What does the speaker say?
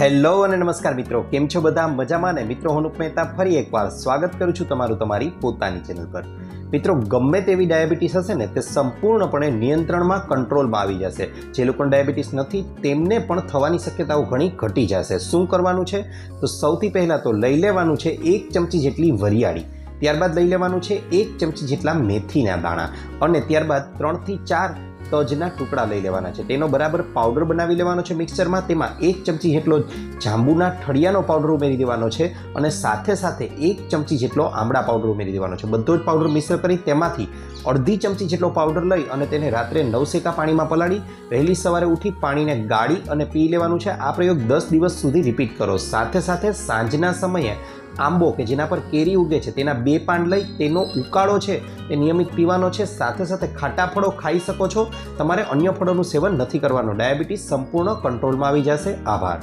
Hello અને નમસ્કાર મિત્રો, કેમ છો બધા? મજામાં ને? મિત્રો, હું મહેતા ફરી એકવાર સ્વાગત કરું છું તમારું તમારી પોતાની ચેનલ પર. મિત્રો, ગમે તેવી ડાયાબિટીસ હશે ને, તે સંપૂર્ણપણે નિયંત્રણમાં કંટ્રોલમાં આવી જશે. જે લોકોને ડાયાબિટીસ નથી, તેમને પણ થવાની શક્યતાઓ ઘણી ઘટી જશે. શું કરવાનું છે? તો સૌથી પહેલાં તો લઈ લેવાનું છે એક ચમચી જેટલી વરિયાળી. ત્યારબાદ લઈ લેવાનું છે એક ચમચી જેટલા મેથીના દાણા. અને ત્યારબાદ ત્રણથી ચાર તજના ટુકડા લઈ લેવાના છે. તેનો બરાબર પાવડર બનાવી લેવાનો છે મિક્સરમાં તેમાં એક ચમચી જેટલો જાંબુના ઠળિયાનો પાવડર ઉમેરી દેવાનો છે અને સાથે સાથે એક ચમચી જેટલો આમળા પાવડર ઉમેરી દેવાનો છે. બધો જ પાવડર મિશ્ર કરી તેમાંથી અડધી ચમચી જેટલો પાવડર લઈ અને તેને રાત્રે નવસેકા પાણીમાં પલાળી વહેલી સવારે ઉઠી પાણીને ગાળી અને પી લેવાનું છે. આ પ્રયોગ દસ દિવસ સુધી રિપીટ કરો. સાથે સાથે સાંજના સમયે આંબો કે જેના પર કેરી ઉગે છે, તેના બે પાન લઈ તેનો ઉકાળો છે, તે નિયમિત પીવાનો છે, સાથે સાથે ખાટા ફળો ખાઈ શકો છો. તમારે અન્ય ફળોનું સેવન નથી કરવાનું. ડાયાબિટીસ સંપૂર્ણ કંટ્રોલમાં આવી જશે. આભાર.